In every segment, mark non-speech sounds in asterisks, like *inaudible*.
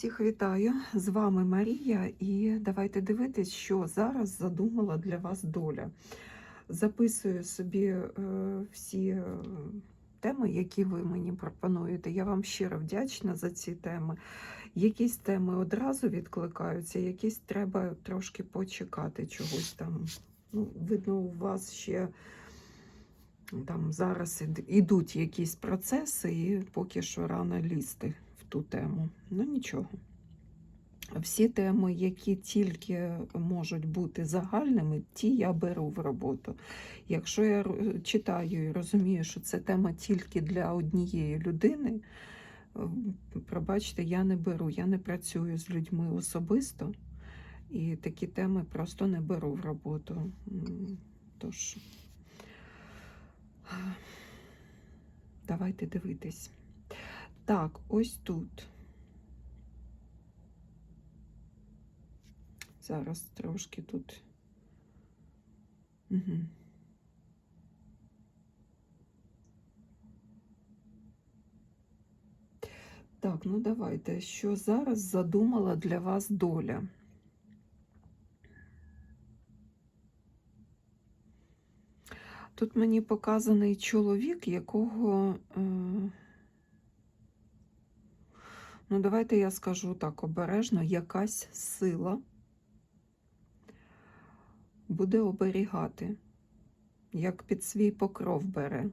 Всіх вітаю! З вами Марія, і давайте дивитись, що зараз задумала для вас доля. Записую собі е, всі е, теми, які ви мені пропонуєте. Я вам щиро вдячна за ці теми. Якісь теми одразу відкликаються, якісь треба трошки почекати чогось там. Ну, видно, у вас ще там зараз ід- ідуть якісь процеси, і поки що рано лізти ту тему. Ну нічого. Всі теми, які тільки можуть бути загальними, ті я беру в роботу. Якщо я читаю і розумію, що це тема тільки для однієї людини, пробачте, я не беру, я не працюю з людьми особисто, і такі теми просто не беру в роботу. Тож, давайте дивитись. Так, ось тут. Зараз трошки тут. Угу. Так, ну давайте. Що зараз задумала для вас доля? Тут мені показаний чоловік, якого. Е... Ну, давайте я скажу так обережно, якась сила буде оберігати, як під свій покров бере.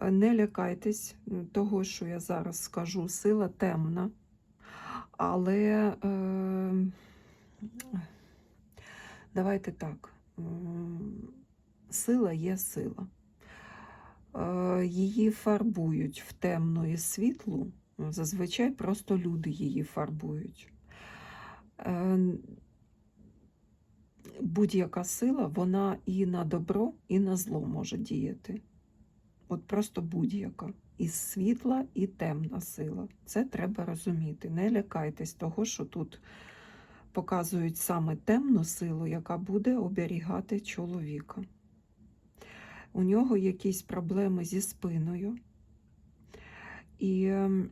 Е, Не лякайтесь того, що я зараз скажу, сила темна, але е, давайте так, сила є сила. Е, Її фарбують в темну і світлу, зазвичай просто люди її фарбують. Е, Будь-яка сила, вона і на добро, і на зло може діяти. От просто будь-яка. І світла, і темна сила. Це треба розуміти. Не лякайтесь того, що тут показують саме темну силу, яка буде оберігати чоловіка. У нього якісь проблеми зі спиною. І ем,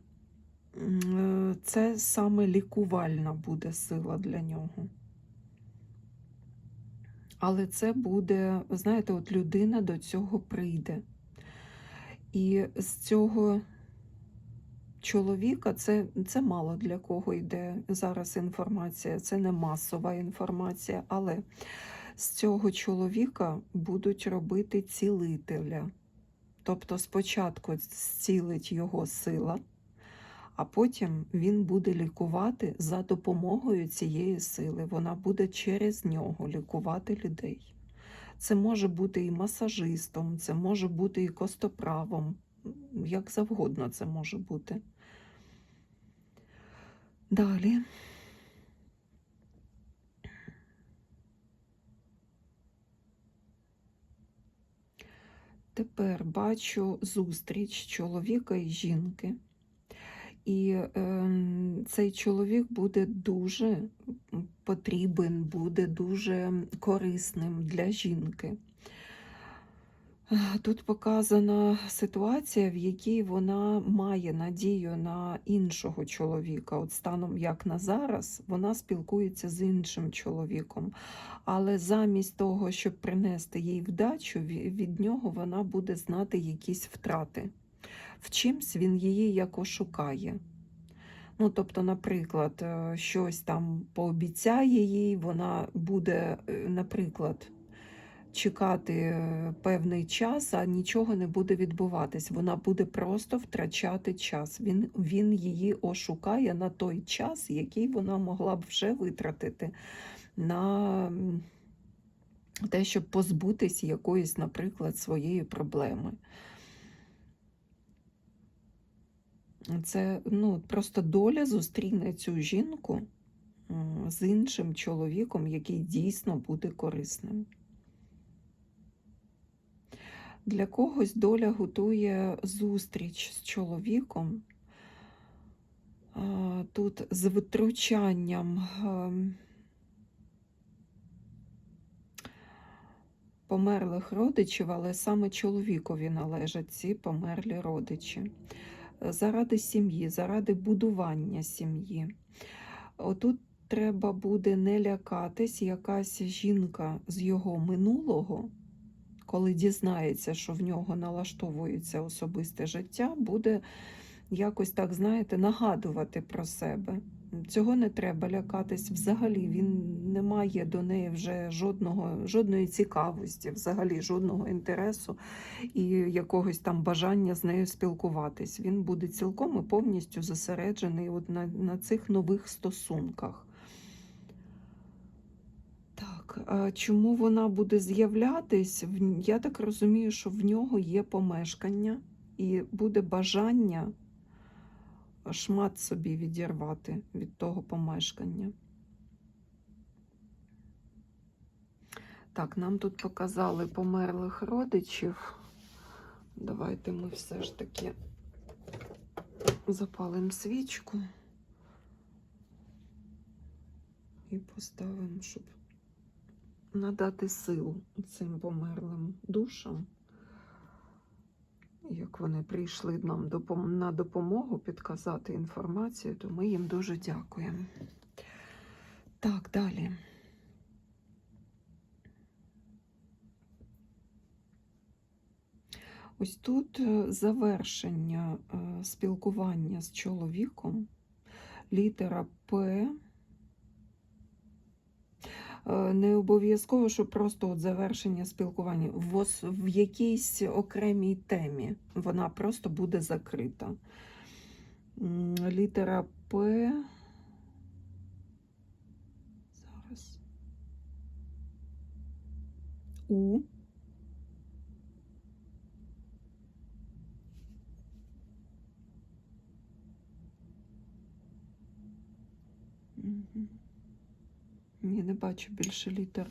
це саме лікувальна буде сила для нього. Але це буде, ви знаєте, от людина до цього прийде. І з цього чоловіка це, це мало для кого йде зараз інформація, це не масова інформація, але з цього чоловіка будуть робити цілителя. Тобто спочатку зцілить його сила, а потім він буде лікувати за допомогою цієї сили. Вона буде через нього лікувати людей. Це може бути і масажистом, це може бути і костоправом, як завгодно це може бути. Далі. Тепер бачу зустріч чоловіка і жінки. І е, цей чоловік буде дуже потрібен, буде дуже корисним для жінки. Тут показана ситуація, в якій вона має надію на іншого чоловіка. От станом як на зараз, вона спілкується з іншим чоловіком. Але замість того, щоб принести їй вдачу, від нього вона буде знати якісь втрати. В чимсь він її як ошукає. Ну, тобто, наприклад, е, щось там пообіцяє їй, вона буде, е, наприклад, чекати е, певний час, а нічого не буде відбуватись. Вона буде просто втрачати час. Він, він її ошукає на той час, який вона могла б вже витратити на те, щоб позбутись якоїсь, наприклад, своєї проблеми. Це ну, просто доля зустріне цю жінку з іншим чоловіком, який дійсно буде корисним. Для когось доля готує зустріч з чоловіком. Тут з витручанням ем, померлих родичів, але саме чоловікові належать ці померлі родичі. Заради сім'ї, заради будування сім'ї. Отут треба буде не лякатись, якась жінка з його минулого, коли дізнається, що в нього налаштовується особисте життя, буде якось так, знаєте, нагадувати про себе. Цього не треба лякатись взагалі. Він не має до неї вже жодного, жодної цікавості, взагалі жодного інтересу і якогось там бажання з нею спілкуватись. Він буде цілком і повністю зосереджений от на, на цих нових стосунках. Так, а чому вона буде з'являтись? Я так розумію, що в нього є помешкання і буде бажання шмат собі відірвати від того помешкання. Так, нам тут показали померлих родичів. Давайте ми все ж таки запалимо свічку і поставимо, щоб надати сил цим померлим душам. Як вони прийшли нам на допомогу підказати інформацію, то ми їм дуже дякуємо. Так, далі. Ось тут е, завершення е, спілкування з чоловіком, літера П. Е, Не обов'язково, що просто от завершення спілкування в, в якійсь окремій темі. Вона просто буде закрита. Літера П. Зараз. У. Мгм. Ні, не бачу більше літер.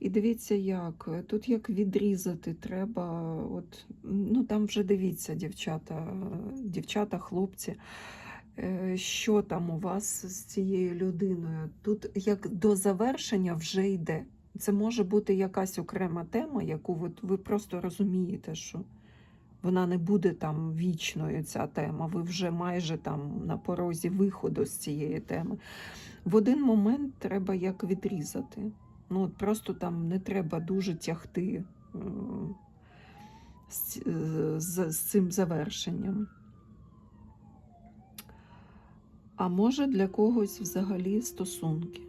І дивіться, як. Тут як відрізати треба. От, ну там вже дивіться, дівчата, дівчата, хлопці, е, що там у вас з цією людиною. Тут як до завершення вже йде. Це може бути якась окрема тема, яку ви, ви просто розумієте, що вона не буде там вічною, ця тема. Ви вже майже там на порозі виходу з цієї теми. В один момент треба як відрізати. Ну, от просто там не треба дуже тягти е, з, е, з, з цим завершенням. А може для когось взагалі стосунки.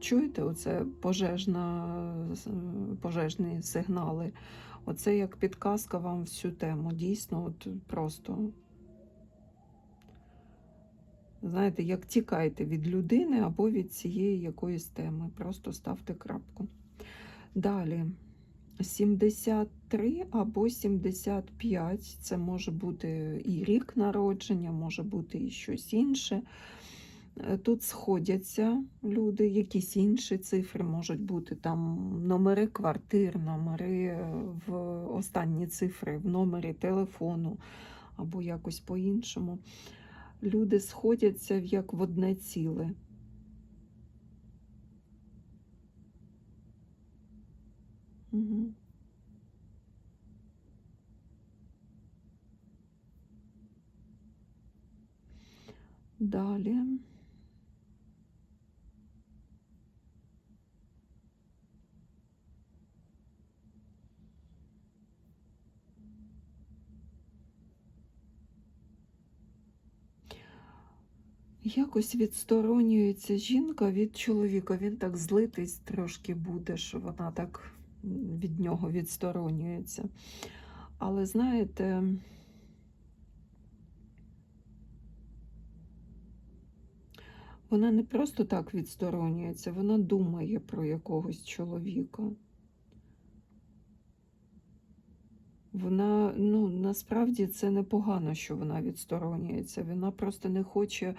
Чуєте, оце пожежна, пожежні сигнали. Оце як підказка вам всю тему. Дійсно, от просто Знаєте, як тікайте від людини або від цієї якоїсь теми. Просто ставте крапку. Далі. 73 або 75 це може бути і рік народження, може бути і щось інше. Е, Тут сходяться люди, якісь інші цифри можуть бути там номери квартир, номери е, в останні цифри в номері телефону або якось по-іншому люди сходяться як в одне ціле. Угу. Далі. Якось відсторонюється жінка від чоловіка. Він так злитись трошки буде, що вона так від нього відсторонюється. Але знаєте, вона не просто так відсторонюється, вона думає про якогось чоловіка. Вона, ну, насправді це непогано, що вона відсторонюється. Вона просто не хоче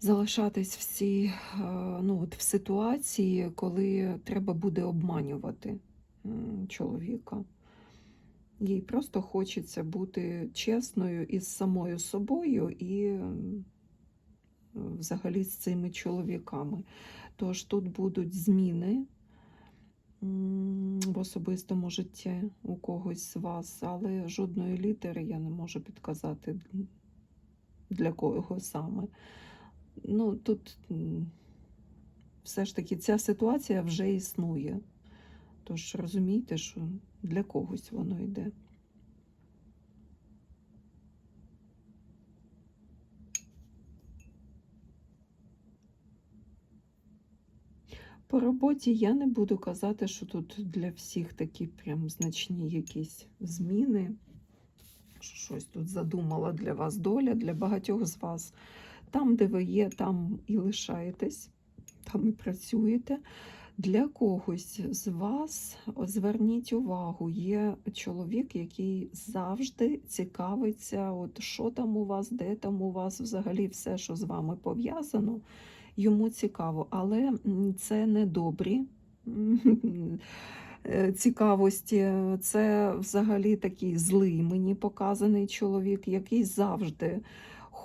залишатись в цій, е, ну, от в ситуації, коли треба буде обманювати чоловіка. Їй просто хочеться бути чесною із самою собою і взагалі з цими чоловіками. Тож тут будуть зміни. в особистому житті у когось з вас, але жодної літери я не можу підказати для кого саме. Ну, тут все ж таки ця ситуація вже існує. Тож розумійте, що для когось воно йде. По роботі я не буду казати, що тут для всіх такі прям значні якісь зміни. що Щось тут задумала для вас доля, для багатьох з вас. Там, де ви є, там і лишаєтесь, там і працюєте. Для когось з вас зверніть увагу, є чоловік, який завжди цікавиться, от що там у вас, де там у вас, взагалі все, що з вами пов'язано, йому цікаво, але це не добрі е, цікавості. Це взагалі такий злий мені показаний чоловік, який завжди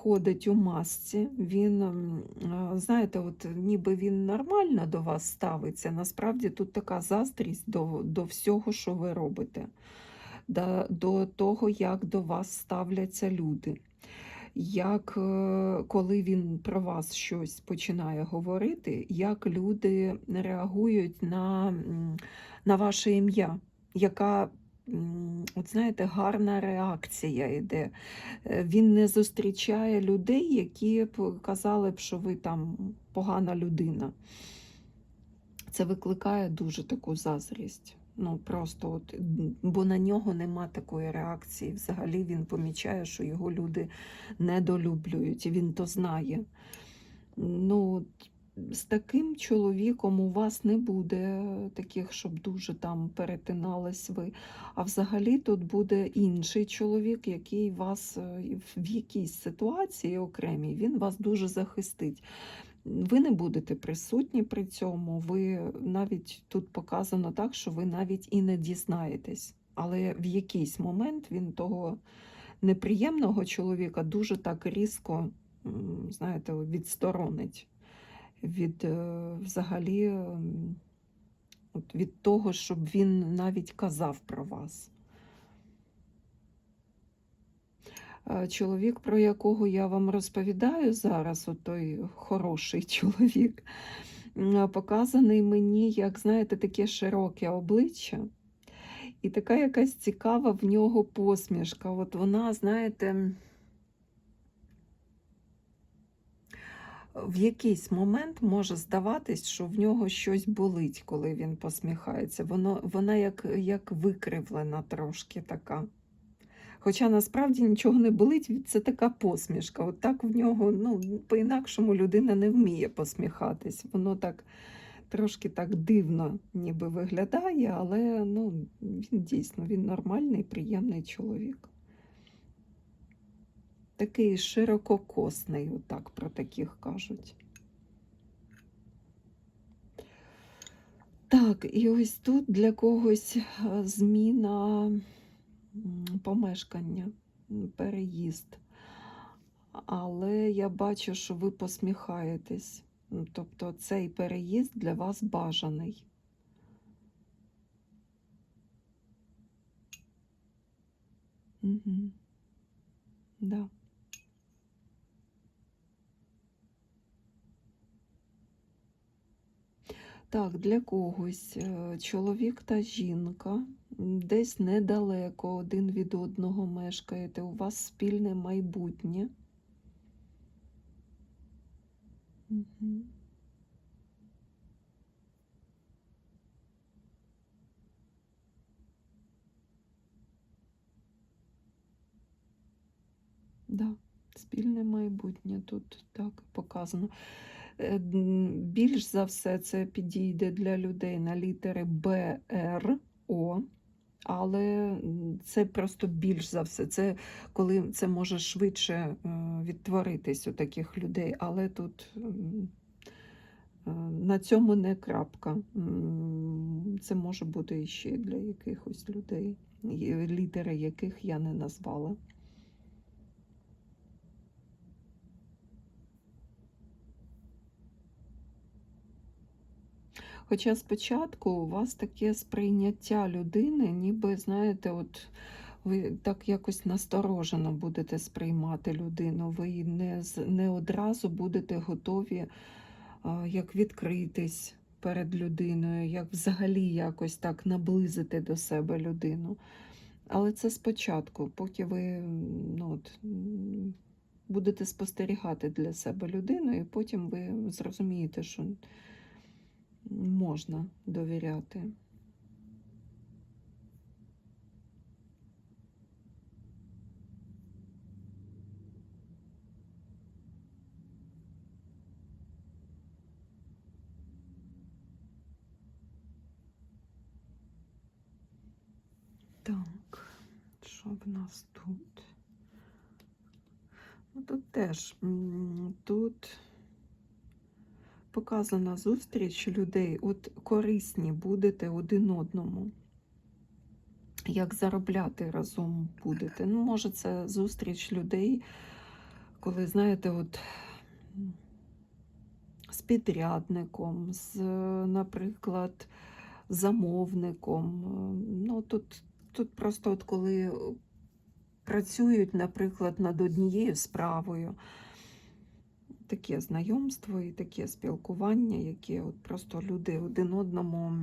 ходить у масці. Він, знаєте, от ніби він нормально до вас ставиться. Насправді тут така заздрість до, до всього, що ви робите, до, до того, як до вас ставляться люди. Як е, коли він про вас щось починає говорити, як люди реагують на, на ваше ім'я, яка, от знаєте, гарна реакція йде. Е, Він не зустрічає людей, які казали б, що ви там погана людина. Це викликає дуже таку заздрість. Ну просто от, бо на нього нема такої реакції. Взагалі він помічає, що його люди недолюблюють, і він то знає. Ну, з таким чоловіком у вас не буде таких, щоб дуже там перетинались ви. А взагалі тут буде інший чоловік, який вас е, в якійсь ситуації окремій, він вас дуже захистить. Ви не будете присутні при цьому, ви навіть тут показано так, що ви навіть і не дізнаєтесь. Але в якийсь момент він того неприємного чоловіка дуже так різко, знаєте, відсторонить від е, взагалі від того, щоб він навіть казав про вас. Е, Чоловік, про якого я вам розповідаю зараз, от той хороший *laughs* чоловік, показаний мені, як, знаєте, таке широке обличчя. І така якась цікава в нього посмішка. От вона, знаєте, в якийсь момент може здаватись, що в нього щось болить, коли він посміхається. Воно, вона як, як викривлена трошки така. Хоча насправді нічого не болить, це така посмішка. От так в нього, ну, по-інакшому людина не вміє посміхатись. Воно так трошки так дивно ніби виглядає, але ну, він дійсно він нормальний, приємний чоловік. Такий ширококосний, отак про таких кажуть. Так, і ось тут для когось е, зміна помешкання, переїзд. Але я бачу, що ви посміхаєтесь. Ну, Тобто цей переїзд для вас бажаний. Угу. Да. Так, для когось е, чоловік та жінка десь недалеко один від одного мешкаєте, у вас спільне майбутнє. Угу. Да, спільне майбутнє тут так показано. Е, Більш за все це підійде для людей на літери Б, Р, О, але це просто більш за все. Це коли це може швидше е, відтворитись у таких людей, але тут е, на цьому не крапка. Це може бути іще для якихось людей, літери яких я не назвала. Хоча спочатку у вас таке сприйняття людини, ніби, знаєте, от ви так якось насторожено будете сприймати людину, ви не, не одразу будете готові як відкритись перед людиною, як взагалі якось так наблизити до себе людину. Але це спочатку, поки ви ну, от, будете спостерігати для себе людину, і потім ви зрозумієте, що можна довіряти. Так, що в нас тут? Ну, тут теж тут показана зустріч людей, от корисні будете один одному. Як заробляти разом будете. Ну, може, це зустріч людей, коли, знаєте, от з підрядником, з, наприклад, замовником. Ну, тут, тут просто от коли працюють, наприклад, над однією справою. Таке знайомство і таке спілкування, яке от просто люди один одному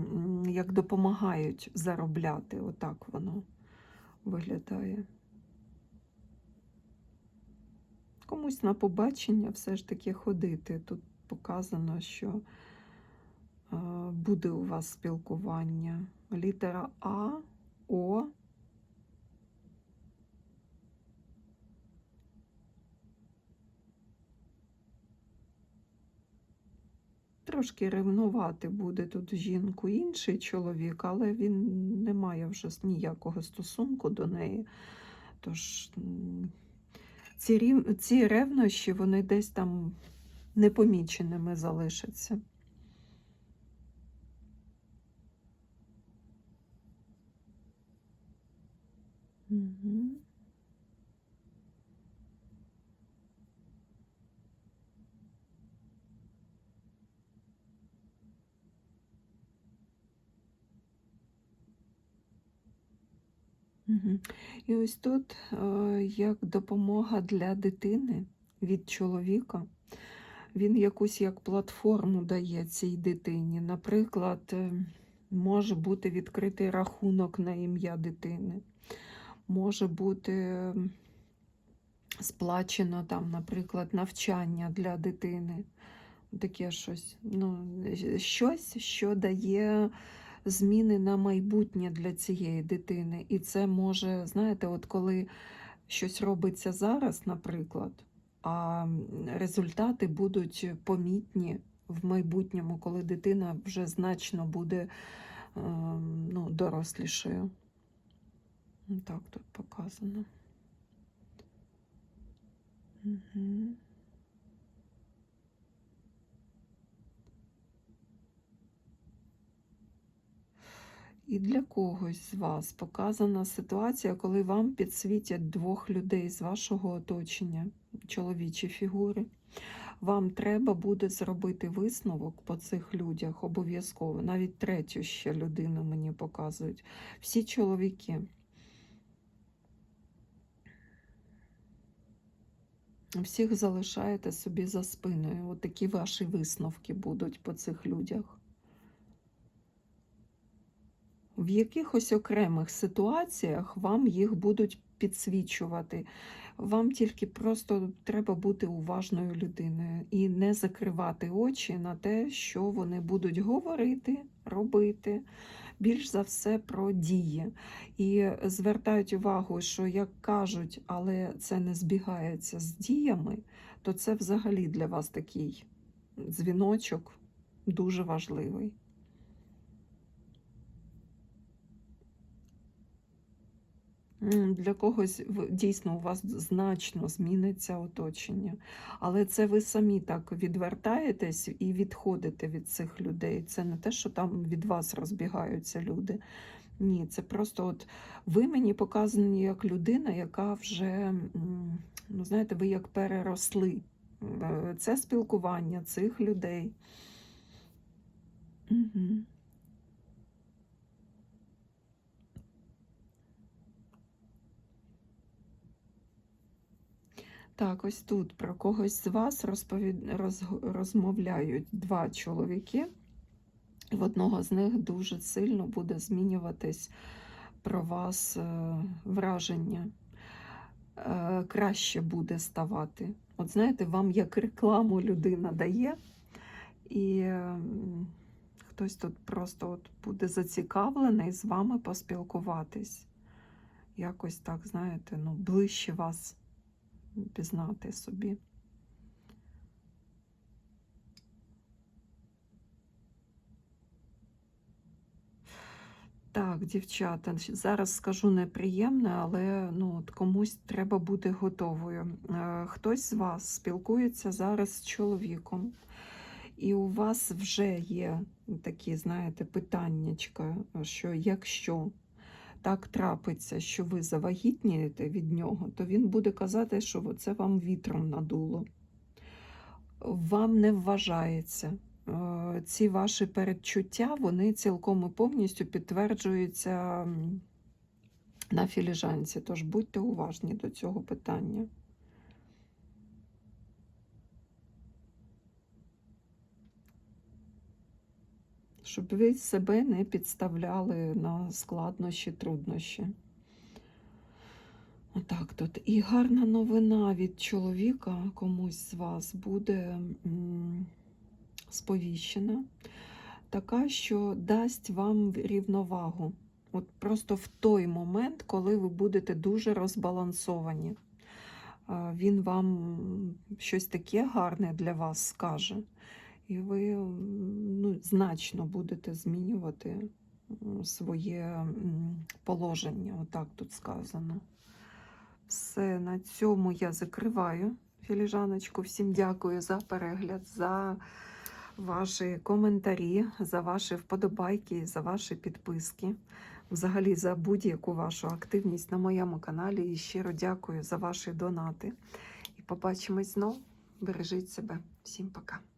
як допомагають заробляти. Отак воно виглядає. Комусь на побачення все ж таки ходити. Тут показано, що е, буде у вас спілкування. Літера А, О. Трошки ревнувати буде тут жінку інший чоловік, але він не має вже ніякого стосунку до неї. Тож ці, рів- ці ревнощі вони десь там непоміченими залишаться. І ось тут е, як допомога для дитини від чоловіка. Він якусь як платформу дає цій дитині. Наприклад, е, може бути відкритий рахунок на ім'я дитини, може бути сплачено там, наприклад, навчання для дитини. Таке щось. Ну, щось, що дає зміни на майбутнє для цієї дитини. І це може, знаєте, от коли щось робиться зараз, наприклад, а результати будуть помітні в майбутньому, коли дитина вже значно буде ем, ну, дорослішою. Так тут показано. Угу. І для когось з вас показана ситуація, коли вам підсвітять двох людей з вашого оточення, чоловічі фігури. Вам треба буде зробити висновок по цих людях обов'язково. Навіть третю ще людину мені показують. Всі чоловіки. Всіх залишаєте собі за спиною. От такі ваші висновки будуть по цих людях. В якихось окремих ситуаціях вам їх будуть підсвічувати. Вам тільки просто треба бути уважною людиною і не закривати очі на те, що вони будуть говорити, робити. Більш за все про дії. І звертають увагу, що як кажуть, але це не збігається з діями, то це взагалі для вас такий дзвіночок дуже важливий. Для когось дійсно у вас значно зміниться оточення, але це ви самі так відвертаєтесь і відходите від цих людей. Це не те, що там від вас розбігаються люди. Ні, це просто от ви мені показані як людина, яка вже, ну знаєте, ви як переросли е, це спілкування цих людей. Угу. Так, ось тут про когось з вас розповід... роз... розмовляють два чоловіки. В одного з них дуже сильно буде змінюватись про вас е, враження. Е, Краще буде ставати. От знаєте, вам як рекламу людина дає, і м, хтось тут просто от буде зацікавлений з вами поспілкуватись. Якось так, знаєте, ну, ближче вас пізнати собі. Так, дівчата, зараз скажу неприємне, але ну, от комусь треба бути готовою. Е, Хтось з вас спілкується зараз з чоловіком, і у вас вже є такі, знаєте, питаннячка, що якщо так трапиться, що ви завагітнієте від нього, то він буде казати, що це вам вітром надуло. Вам не вважається. Е, Ці ваші передчуття, вони цілком і повністю підтверджуються на філіжанці. Тож будьте уважні до цього питання. Щоб ви себе не підставляли на складнощі, труднощі. Отак тут. І гарна новина від чоловіка комусь з вас буде сповіщена, така, що дасть вам рівновагу. От просто в той момент, коли ви будете дуже розбалансовані. Він вам щось таке гарне для вас скаже, і ви ну, значно будете змінювати своє положення. Отак тут сказано. Все, на цьому я закриваю філіжаночку. Всім дякую за перегляд, за ваші коментарі, за ваші вподобайки, за ваші підписки. Взагалі за будь-яку вашу активність на моєму каналі. І щиро дякую за ваші донати. І побачимось знов. Бережіть себе. Всім пока.